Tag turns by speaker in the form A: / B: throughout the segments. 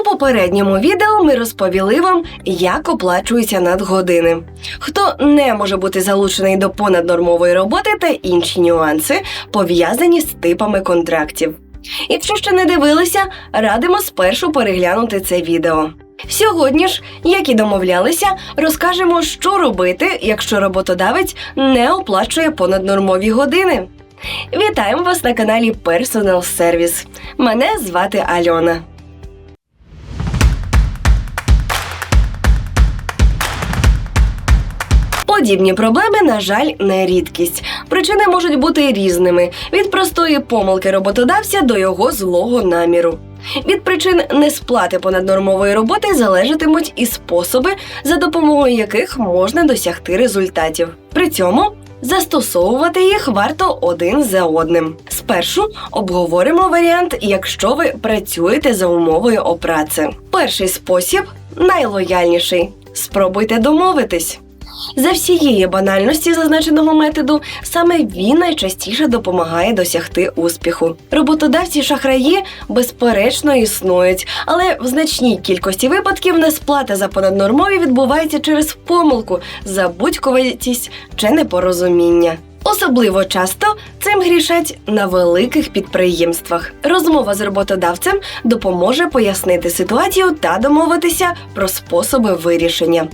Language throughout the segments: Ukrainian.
A: У попередньому відео ми розповіли вам, як оплачуються надгодини, хто не може бути залучений до понаднормової роботи та інші нюанси, пов'язані з типами контрактів. Якщо ще не дивилися, радимо спершу переглянути це відео. Сьогодні ж, як і домовлялися, розкажемо, що робити, якщо роботодавець не оплачує понаднормові години. Вітаємо вас на каналі Personal Service. Мене звати Альона. Подібні проблеми, на жаль, не рідкість. Причини можуть бути різними: від простої помилки роботодавця до його злого наміру. Від причин несплати понаднормової роботи залежатимуть і способи, за допомогою яких можна досягти результатів. При цьому застосовувати їх варто один за одним. Спершу обговоримо варіант, якщо ви працюєте за умовою опраці. Перший спосіб найлояльніший. Спробуйте домовитись. За всієї банальності зазначеного методу саме він найчастіше допомагає досягти успіху. Роботодавці шахраї безперечно існують, але в значній кількості випадків несплата за понаднормові відбувається через помилку, забудькуватість чи непорозуміння. Особливо часто цим грішать на великих підприємствах. Розмова з роботодавцем допоможе пояснити ситуацію та домовитися про способи вирішення.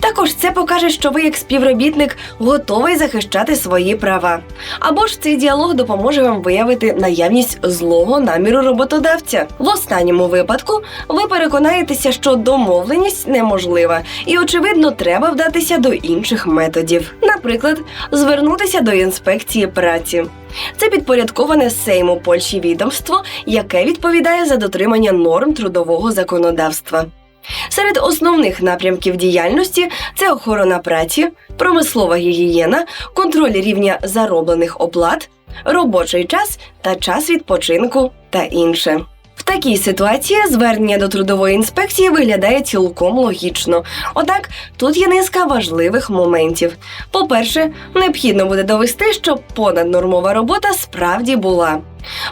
A: Також це покаже, що ви, як співробітник, готовий захищати свої права. Або ж цей діалог допоможе вам виявити наявність злого наміру роботодавця. В останньому випадку ви переконаєтеся, що домовленість неможлива, і очевидно, треба вдатися до інших методів. Наприклад, звернутися до інспекції праці. Це підпорядковане Сейму Польщі відомство, яке відповідає за дотримання норм трудового законодавства. Серед основних напрямків діяльності це охорона праці, промислова гігієна, контроль рівня зароблених оплат, робочий час та час відпочинку та інше. Такій ситуації звернення до трудової інспекції виглядає цілком логічно. Однак тут є низка важливих моментів. По-перше, необхідно буде довести, що понаднормова робота справді була.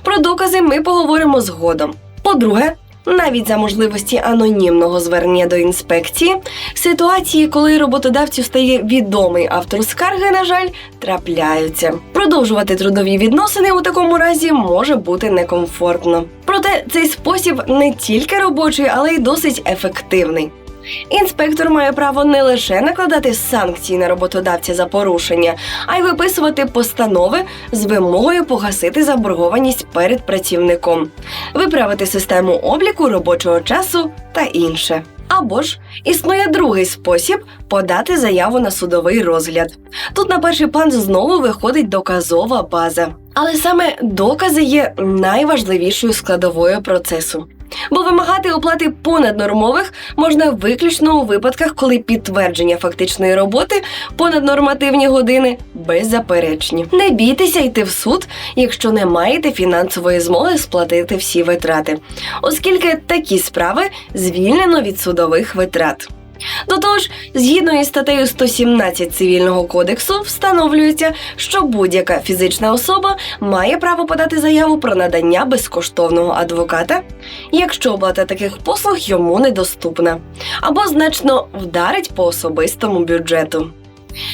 A: Про докази ми поговоримо згодом. По-друге, навіть за можливості анонімного звернення до інспекції, ситуації, коли роботодавцю стає відомий автор скарги, на жаль, трапляються. Продовжувати трудові відносини у такому разі може бути некомфортно. Проте цей спосіб не тільки робочий, але й досить ефективний. Інспектор має право не лише накладати санкції на роботодавця за порушення, а й виписувати постанови з вимогою погасити заборгованість перед працівником, виправити систему обліку робочого часу та інше. Або ж існує другий спосіб подати заяву на судовий розгляд. Тут на перший план знову виходить доказова база. Але саме докази є найважливішою складовою процесу. Бо вимагати оплати понаднормових можна виключно у випадках, коли підтвердження фактичної роботи понад нормативні години беззаперечні. Не бійтеся йти в суд, якщо не маєте фінансової змоги сплатити всі витрати, оскільки такі справи звільнено від судових витрат. До того ж, згідно із статтею 117 цивільного кодексу, встановлюється, що будь-яка фізична особа має право подати заяву про надання безкоштовного адвоката, якщо оплата таких послуг йому недоступна, або значно вдарить по особистому бюджету.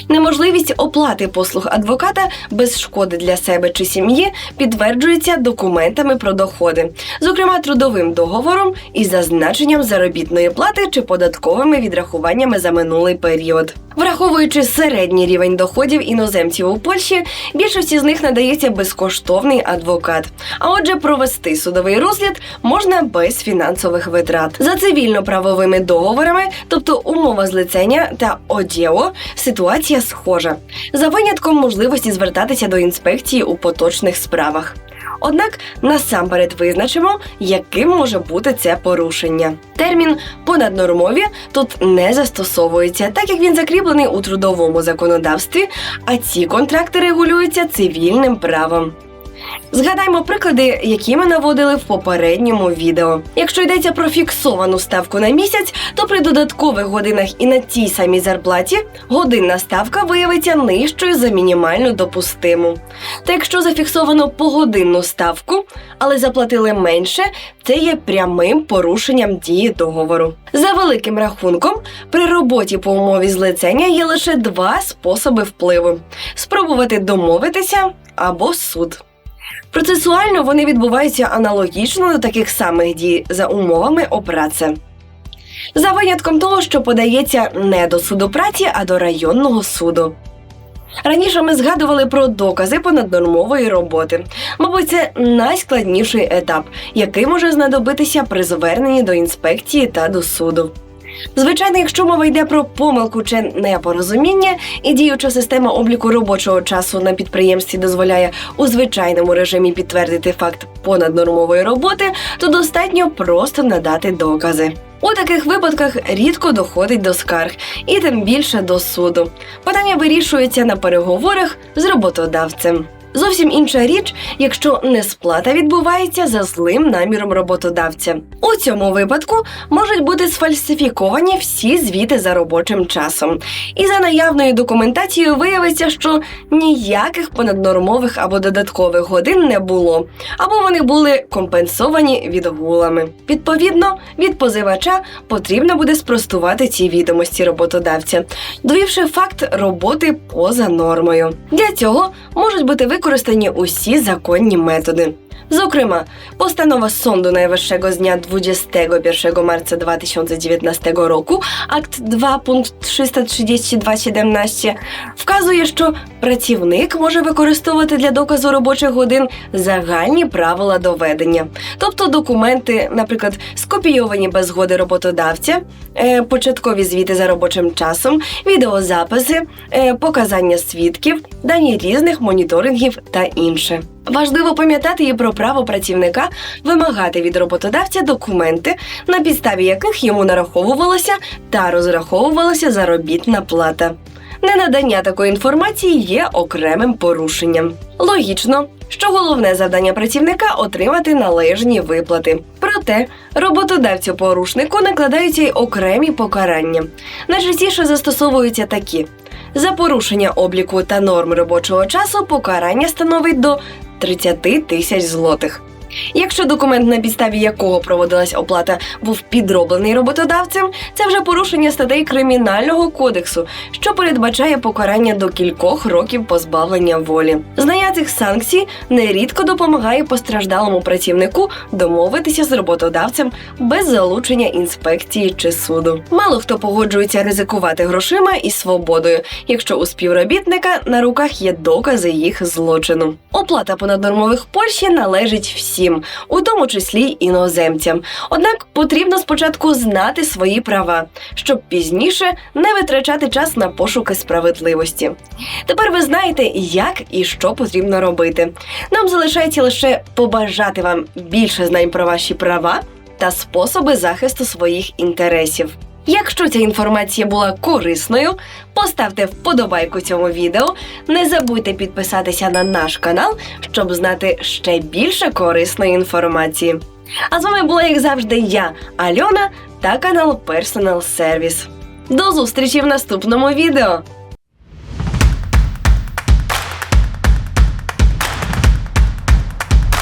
A: Неможливість оплати послуг адвоката без шкоди для себе чи сім'ї підтверджується документами про доходи, зокрема трудовим договором із зазначенням заробітної плати чи податковими відрахуваннями за минулий період. Враховуючи середній рівень доходів іноземців у Польщі, більшості з них надається безкоштовний адвокат. А отже, провести судовий розгляд можна без фінансових витрат. За цивільно-правовими договорами, тобто умова злицення та одіо, ситуація схожа, за винятком можливості звертатися до інспекції у поточних справах. Однак насамперед визначимо, яким може бути це порушення. Термін понаднормові тут не застосовується, так як він закріплений у трудовому законодавстві, а ці контракти регулюються цивільним правом. Згадаймо приклади, які ми наводили в попередньому відео. Якщо йдеться про фіксовану ставку на місяць, то при додаткових годинах і на тій самій зарплаті годинна ставка виявиться нижчою за мінімальну допустиму. Та якщо зафіксовано погодинну ставку, але заплатили менше, це є прямим порушенням дії договору. За великим рахунком, при роботі по умові злицення є лише два способи впливу: спробувати домовитися або суд. Процесуально вони відбуваються аналогічно до таких самих дій за умовами опраці. За винятком того, що подається не до суду праці, а до районного суду. Раніше ми згадували про докази понаднормової роботи. Мабуть, це найскладніший етап, який може знадобитися при зверненні до інспекції та до суду. Звичайно, якщо мова йде про помилку чи непорозуміння, і діюча система обліку робочого часу на підприємстві дозволяє у звичайному режимі підтвердити факт понаднормової роботи, то достатньо просто надати докази. У таких випадках рідко доходить до скарг, і тим більше до суду. Питання вирішується на переговорах з роботодавцем. Зовсім інша річ, якщо несплата відбувається за злим наміром роботодавця. У цьому випадку можуть бути сфальсифіковані всі звіти за робочим часом, і за наявною документацією виявиться, що ніяких понаднормових або додаткових годин не було, або вони були компенсовані відгулами. Відповідно, від позивача потрібно буде спростувати ці відомості роботодавця, довівши факт роботи поза нормою. Для цього можуть бути використані усі законні методи. Зокрема, постанова Sądu Najwyższego z dnia 21 marca 2019 roku, akt 2 punkt 332.17, вказує, що працівник може використовувати для доказу робочих годин загальні правила доведення, тобто документи, наприклад, скопійовані без згоди роботодавця, е, початкові звіти за робочим часом, відеозаписи, е, показання свідків, дані різних моніторингів та інше. Важливо пам'ятати і про право працівника вимагати від роботодавця документи, на підставі яких йому нараховувалася та розраховувалася заробітна плата. Ненадання такої інформації є окремим порушенням. Логічно, що головне завдання працівника отримати належні виплати. Проте роботодавцю порушнику накладаються й окремі покарання. Найчастіше застосовуються такі: за порушення обліку та норм робочого часу покарання становить до 30 тисяч злотих. Якщо документ, на підставі якого проводилась оплата, був підроблений роботодавцем, це вже порушення статей Кримінального кодексу, що передбачає покарання до кількох років позбавлення волі. Знання цих санкцій нерідко допомагає постраждалому працівнику домовитися з роботодавцем без залучення інспекції чи суду. Мало хто погоджується ризикувати грошима і свободою, якщо у співробітника на руках є докази їх злочину. Оплата понаднормових Польщі належить всім, у тому числі іноземцям. Однак потрібно спочатку знати свої права, щоб пізніше не витрачати час на пошуки справедливості. Тепер ви знаєте, як і що потрібно робити. Нам залишається лише побажати вам більше знань про ваші права та способи захисту своїх інтересів. Якщо ця інформація була корисною, поставте вподобайку цьому відео. Не забудьте підписатися на наш канал, щоб знати ще більше корисної інформації. А з вами була, як завжди, я, Альона та канал Personal Service. До зустрічі в наступному відео!